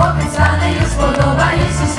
хлопець, я нею сподобаюсь.